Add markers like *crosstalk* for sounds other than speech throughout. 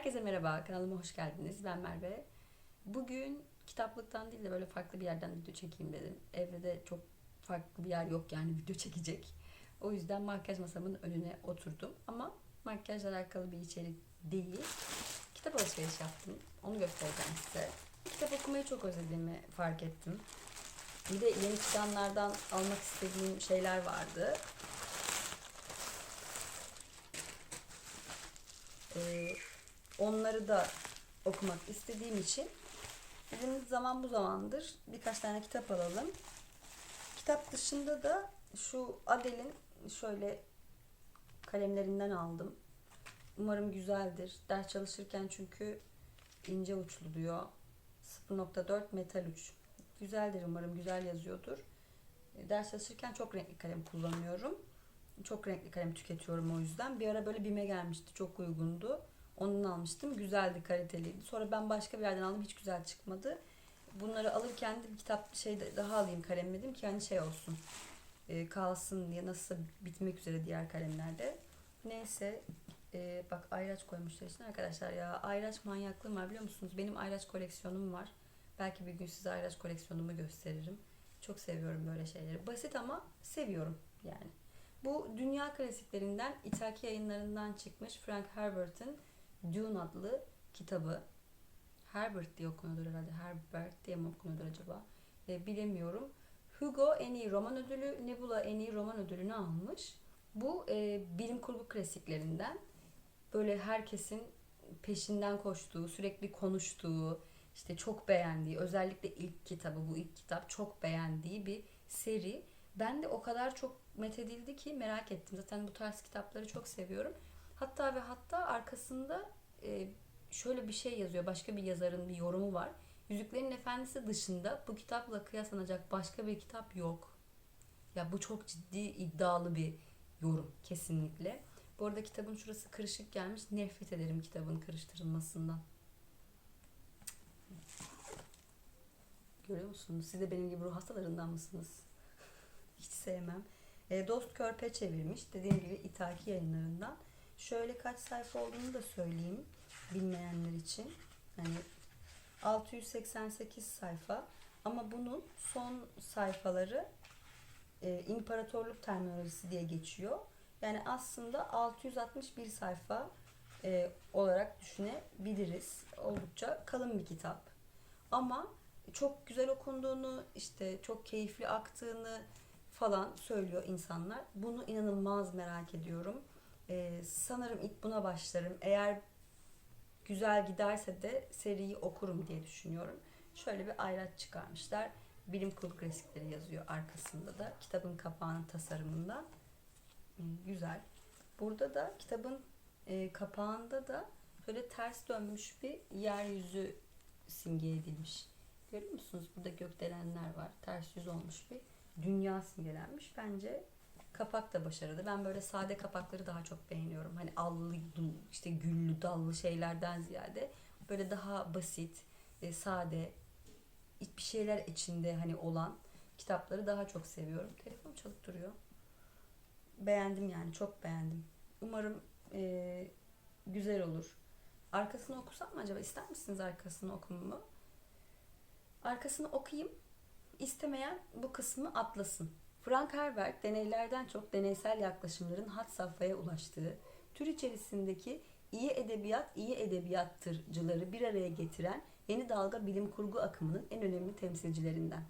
Herkese merhaba, kanalıma hoş geldiniz. Ben Merve. Bugün kitaplıktan değil de böyle farklı bir yerden video çekeyim dedim. Evde de çok farklı bir yer yok yani video çekecek. O yüzden makyaj masamın önüne oturdum. Ama makyajla alakalı bir içerik değil. Kitap alışveriş yaptım. Onu göstereceğim size. Kitap okumayı çok özlediğimi fark ettim. Bir de yeni çıkanlardan almak istediğim şeyler vardı. Ee, onları da okumak istediğim için dedim zaman bu zamandır birkaç tane kitap alalım. Kitap dışında da şu Adele'in şöyle kalemlerinden aldım. Umarım güzeldir. Ders çalışırken çünkü ince uçlu diyor. 0.4 metal uç. Güzeldir umarım. Güzel yazıyordur. E, Ders çalışırken çok renkli kalem kullanıyorum. Çok renkli kalem tüketiyorum o yüzden. Bir ara böyle BİM'e gelmişti. Çok uygundu. Ondan almıştım. Güzeldi, kaliteliydi. Sonra ben başka bir yerden aldım. Hiç güzel çıkmadı. Bunları alırken de bir kitap şey daha alayım kalem dedim ki hani şey olsun. e, kalsın diye nasılsa bitmek üzere diğer kalemlerde. Neyse e, bak ayraç koymuşlar için arkadaşlar ya. Ayraç manyaklığım var biliyor musunuz? Benim ayraç koleksiyonum var. Belki bir gün size ayraç koleksiyonumu gösteririm. Çok seviyorum böyle şeyleri. Basit ama seviyorum yani. Bu dünya klasiklerinden İthaki yayınlarından çıkmış Frank Herbert'in Dune adlı kitabı. Herbert diye okunuyordur herhalde. Herbert diye mi okunuyordur acaba? E, bilemiyorum. Hugo en iyi roman ödülü, Nebula en iyi roman ödülünü almış. Bu e, bilim kurgu klasiklerinden böyle herkesin peşinden koştuğu, sürekli konuştuğu, işte çok beğendiği, özellikle ilk kitabı, bu ilk kitap çok beğendiği bir seri. Ben de o kadar çok methedildi ki merak ettim. Zaten bu tarz kitapları çok seviyorum. Hatta ve hatta arkasında e, şöyle bir şey yazıyor. Başka bir yazarın bir yorumu var. Yüzüklerin Efendisi dışında bu kitapla kıyaslanacak başka bir kitap yok. Ya bu çok ciddi iddialı bir yorum kesinlikle. Bu arada kitabın şurası kırışık gelmiş. Nefret ederim kitabın kırıştırılmasından. Görüyor musunuz? Siz de benim gibi ruh hastalarından mısınız? *laughs* Hiç sevmem. E, Dost Körpe çevirmiş. Dediğim gibi İthaki yayınlarından. Şöyle kaç sayfa olduğunu da söyleyeyim bilmeyenler için. Hani 688 sayfa ama bunun son sayfaları e, imparatorluk terminolojisi diye geçiyor. Yani aslında 661 sayfa e, olarak düşünebiliriz. Oldukça kalın bir kitap. Ama çok güzel okunduğunu, işte çok keyifli aktığını falan söylüyor insanlar. Bunu inanılmaz merak ediyorum. Ee, sanırım ilk buna başlarım. Eğer güzel giderse de seriyi okurum diye düşünüyorum. Şöyle bir ayraç çıkarmışlar. Bilim kurgu klasikleri yazıyor arkasında da. Kitabın kapağının tasarımında. Ee, güzel. Burada da kitabın e, kapağında da şöyle ters dönmüş bir yeryüzü simge edilmiş. Görüyor musunuz? Burada gökdelenler var. Ters yüz olmuş bir dünya simgelenmiş. Bence kapak da başarılı. Ben böyle sade kapakları daha çok beğeniyorum. Hani allı, işte güllü, dallı şeylerden ziyade böyle daha basit, e, sade, bir şeyler içinde hani olan kitapları daha çok seviyorum. Telefon çalıp duruyor. Beğendim yani, çok beğendim. Umarım e, güzel olur. Arkasını okusam mı acaba? İster misiniz arkasını okumamı? Arkasını okuyayım. İstemeyen bu kısmı atlasın. Frank Herbert deneylerden çok deneysel yaklaşımların hat safhaya ulaştığı, tür içerisindeki iyi edebiyat, iyi edebiyattırcıları bir araya getiren yeni dalga bilim kurgu akımının en önemli temsilcilerinden.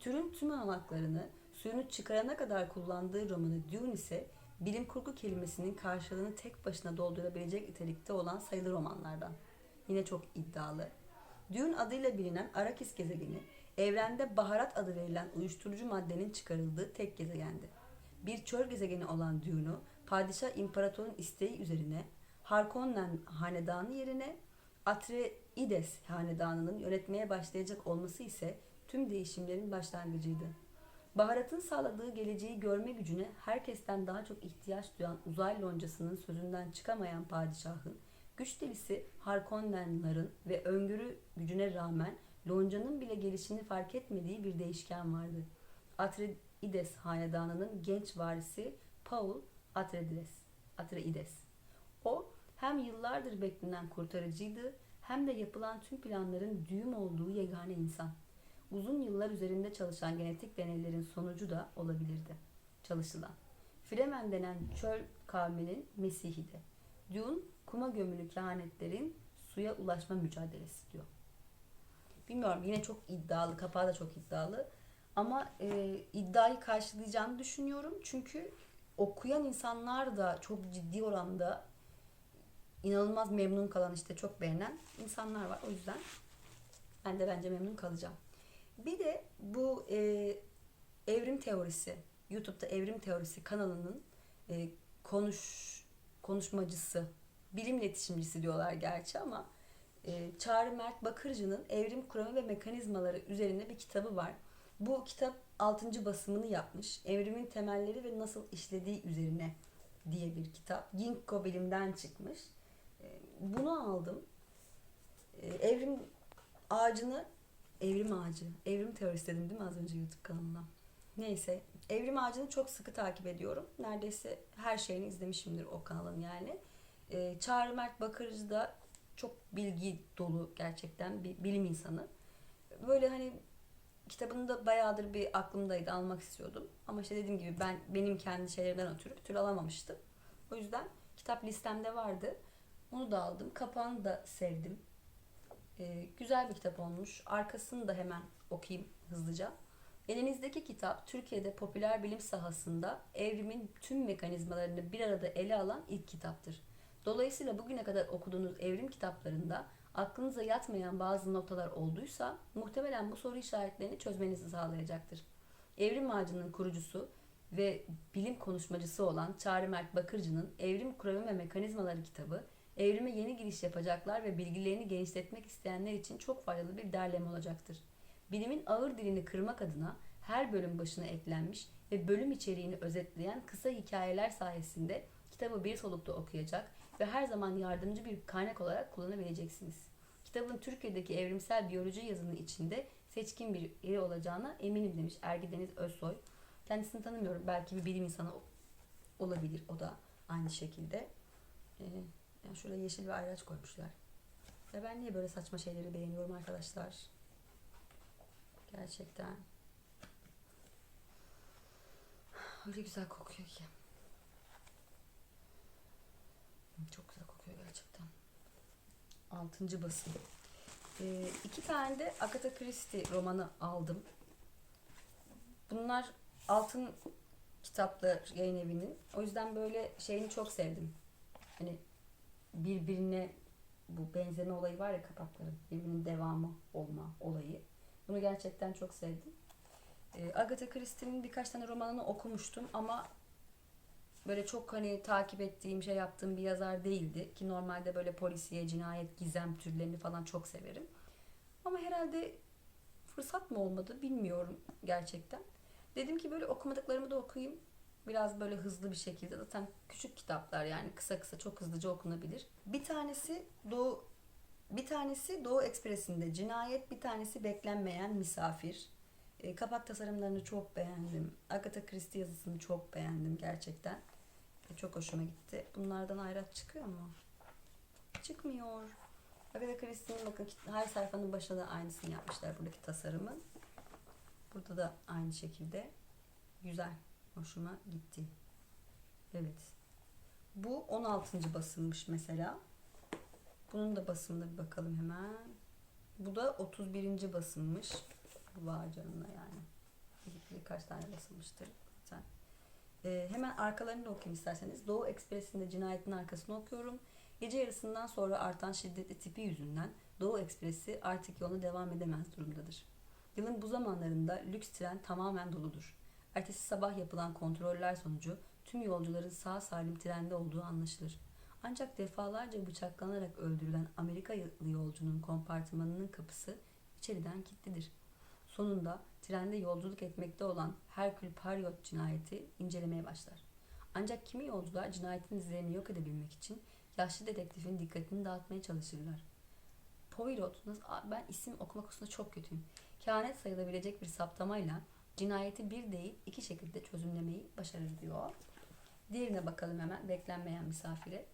Türün tüm olanaklarını suyunu çıkarana kadar kullandığı romanı Dune ise bilim kurgu kelimesinin karşılığını tek başına doldurabilecek nitelikte olan sayılı romanlardan. Yine çok iddialı. Dune adıyla bilinen Arakis gezegeni, evrende baharat adı verilen uyuşturucu maddenin çıkarıldığı tek gezegendi. Bir çöl gezegeni olan Dune'u, padişah imparatorun isteği üzerine Harkonnen hanedanı yerine Atreides hanedanının yönetmeye başlayacak olması ise tüm değişimlerin başlangıcıydı. Baharatın sağladığı geleceği görme gücüne herkesten daha çok ihtiyaç duyan uzay loncasının sözünden çıkamayan padişahın güç delisi Harkonnenların ve öngörü gücüne rağmen loncanın bile gelişini fark etmediği bir değişken vardı. Atreides hanedanının genç varisi Paul Atreides. Atreides. O hem yıllardır beklenen kurtarıcıydı hem de yapılan tüm planların düğüm olduğu yegane insan. Uzun yıllar üzerinde çalışan genetik deneylerin sonucu da olabilirdi. Çalışılan. Fremen denen çöl kavminin Mesihiydi. Dune, kuma gömülü kehanetlerin suya ulaşma mücadelesi diyor. Bilmiyorum yine çok iddialı, kapağı da çok iddialı. Ama e, iddiayı karşılayacağını düşünüyorum. Çünkü okuyan insanlar da çok ciddi oranda inanılmaz memnun kalan işte çok beğenen insanlar var. O yüzden ben de bence memnun kalacağım. Bir de bu e, evrim teorisi, YouTube'da evrim teorisi kanalının e, konuş konuşmacısı, bilim iletişimcisi diyorlar gerçi ama Çağrı Mert Bakırcı'nın Evrim Kuramı ve Mekanizmaları üzerine bir kitabı var. Bu kitap 6. basımını yapmış. Evrimin temelleri ve nasıl işlediği üzerine diye bir kitap. Ginkgo bilimden çıkmış. E, bunu aldım. E, evrim ağacını evrim ağacı, evrim teorisi dedim değil mi az önce YouTube kanalına? Neyse, evrim ağacını çok sıkı takip ediyorum. Neredeyse her şeyini izlemişimdir o kanalın yani. Çağrı Mert Bakırcı da çok bilgi dolu gerçekten bir bilim insanı. Böyle hani kitabını da bayağıdır bir aklımdaydı almak istiyordum. Ama işte dediğim gibi ben benim kendi şeylerimden ötürü bir türlü alamamıştım. O yüzden kitap listemde vardı. Onu da aldım. Kapağını da sevdim. Ee, güzel bir kitap olmuş. Arkasını da hemen okuyayım hızlıca. Elinizdeki kitap Türkiye'de popüler bilim sahasında evrimin tüm mekanizmalarını bir arada ele alan ilk kitaptır. Dolayısıyla bugüne kadar okuduğunuz evrim kitaplarında aklınıza yatmayan bazı noktalar olduysa muhtemelen bu soru işaretlerini çözmenizi sağlayacaktır. Evrim Ağacı'nın kurucusu ve bilim konuşmacısı olan Çağrı Mert Bakırcı'nın Evrim Kuramı ve Mekanizmaları kitabı evrime yeni giriş yapacaklar ve bilgilerini genişletmek isteyenler için çok faydalı bir derleme olacaktır. Bilimin ağır dilini kırmak adına her bölüm başına eklenmiş ve bölüm içeriğini özetleyen kısa hikayeler sayesinde kitabı bir solukta okuyacak ve her zaman yardımcı bir kaynak olarak kullanabileceksiniz. Kitabın Türkiye'deki evrimsel biyoloji yazını içinde seçkin bir yeri olacağına eminim demiş Ergi Deniz Özsoy. Kendisini tanımıyorum. Belki bir bilim insanı olabilir o da aynı şekilde. Ee, yani şurada yeşil bir ayraç koymuşlar. Ya ben niye böyle saçma şeyleri beğeniyorum arkadaşlar? Gerçekten. Öyle güzel kokuyor ki. Çok güzel kokuyor gerçekten. Altıncı basım. Ee, iki tane de Agatha Christie romanı aldım. Bunlar altın kitaplar yayın evinin. O yüzden böyle şeyini çok sevdim. Hani birbirine bu benzeme olayı var ya kapakların. Birbirinin devamı olma olayı. Bunu gerçekten çok sevdim. Ee, Agatha Christie'nin birkaç tane romanını okumuştum ama böyle çok hani takip ettiğim şey yaptığım bir yazar değildi ki normalde böyle polisiye, cinayet, gizem türlerini falan çok severim. Ama herhalde fırsat mı olmadı bilmiyorum gerçekten. Dedim ki böyle okumadıklarımı da okuyayım. Biraz böyle hızlı bir şekilde zaten küçük kitaplar yani kısa kısa çok hızlıca okunabilir. Bir tanesi Doğu bir tanesi Doğu Ekspresi'nde cinayet, bir tanesi beklenmeyen misafir. E, kapak tasarımlarını çok beğendim. Agatha Christie yazısını çok beğendim gerçekten. Çok hoşuma gitti. Bunlardan ayraç çıkıyor mu? Çıkmıyor. Agatha Christie'nin bakın her sayfanın başına da aynısını yapmışlar buradaki tasarımın. Burada da aynı şekilde. Güzel. Hoşuma gitti. Evet. Bu 16. basılmış mesela. Bunun da basımına bir bakalım hemen. Bu da 31. basılmış. Vay canına yani. Bir- Birkaç tane basılmıştır zaten. Ee, hemen arkalarını da okuyayım isterseniz. Doğu Ekspresi'nde cinayetin arkasını okuyorum. Gece yarısından sonra artan şiddetli tipi yüzünden Doğu Ekspresi artık yoluna devam edemez durumdadır. Yılın bu zamanlarında lüks tren tamamen doludur. Ertesi sabah yapılan kontroller sonucu tüm yolcuların sağ salim trende olduğu anlaşılır. Ancak defalarca bıçaklanarak öldürülen Amerikalı yolcunun kompartımanının kapısı içeriden kilitlidir. Sonunda trende yolculuk etmekte olan Hercule Poirot cinayeti incelemeye başlar. Ancak kimi yolcular cinayetin izlerini yok edebilmek için yaşlı dedektifin dikkatini dağıtmaya çalışırlar. Poirot, ben isim okumak konusunda çok kötüyüm. Kehanet sayılabilecek bir saptamayla cinayeti bir değil iki şekilde çözümlemeyi başarır diyor. Diğerine bakalım hemen beklenmeyen misafire.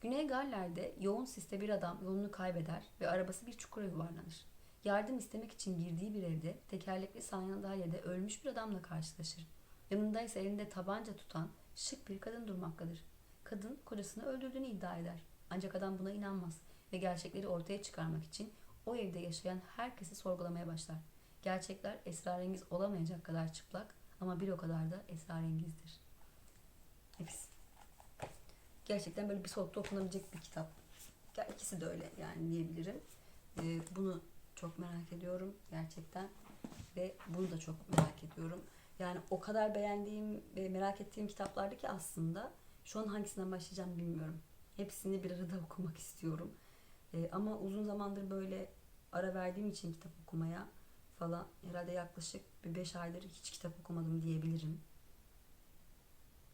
Güney Galler'de yoğun siste bir adam yolunu kaybeder ve arabası bir çukura yuvarlanır. Yardım istemek için girdiği bir evde tekerlekli sandalyede ölmüş bir adamla karşılaşır. Yanında ise elinde tabanca tutan şık bir kadın durmaktadır. Kadın kocasını öldürdüğünü iddia eder. Ancak adam buna inanmaz ve gerçekleri ortaya çıkarmak için o evde yaşayan herkesi sorgulamaya başlar. Gerçekler esrarengiz olamayacak kadar çıplak ama bir o kadar da esrarengizdir. Nefis. Gerçekten böyle bir solukta okunabilecek bir kitap. Ya ikisi de öyle yani diyebilirim. Ee, bunu çok merak ediyorum gerçekten ve bunu da çok merak ediyorum. Yani o kadar beğendiğim ve merak ettiğim kitaplardı ki aslında şu an hangisinden başlayacağım bilmiyorum. Hepsini bir arada *laughs* okumak istiyorum. Ee, ama uzun zamandır böyle ara verdiğim için kitap okumaya falan herhalde yaklaşık bir 5 aydır hiç kitap okumadım diyebilirim.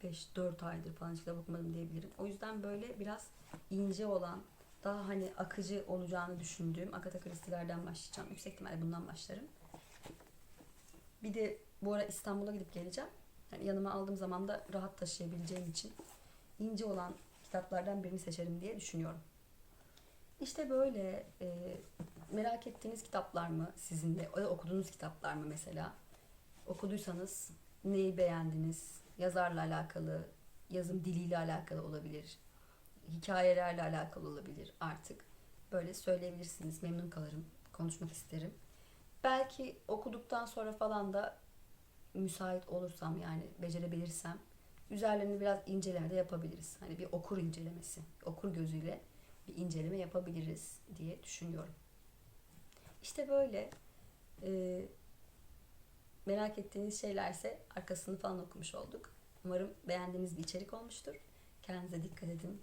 5-4 aydır falan hiç kitap okumadım diyebilirim. O yüzden böyle biraz ince olan, daha hani akıcı olacağını düşündüğüm Agatha Christie'lerden başlayacağım. Yüksek ihtimalle bundan başlarım. Bir de bu ara İstanbul'a gidip geleceğim. Yani yanıma aldığım zaman da rahat taşıyabileceğim için ince olan kitaplardan birini seçerim diye düşünüyorum. İşte böyle e, merak ettiğiniz kitaplar mı sizin de? Okuduğunuz kitaplar mı mesela? Okuduysanız neyi beğendiniz? Yazarla alakalı, yazım diliyle alakalı olabilir. Hikayelerle alakalı olabilir artık. Böyle söyleyebilirsiniz. Memnun kalırım. Konuşmak isterim. Belki okuduktan sonra falan da müsait olursam yani becerebilirsem üzerlerini biraz inceleme de yapabiliriz. Hani bir okur incelemesi, okur gözüyle bir inceleme yapabiliriz diye düşünüyorum. İşte böyle e, merak ettiğiniz şeylerse arkasını falan okumuş olduk. Umarım beğendiğiniz bir içerik olmuştur. Kendinize dikkat edin.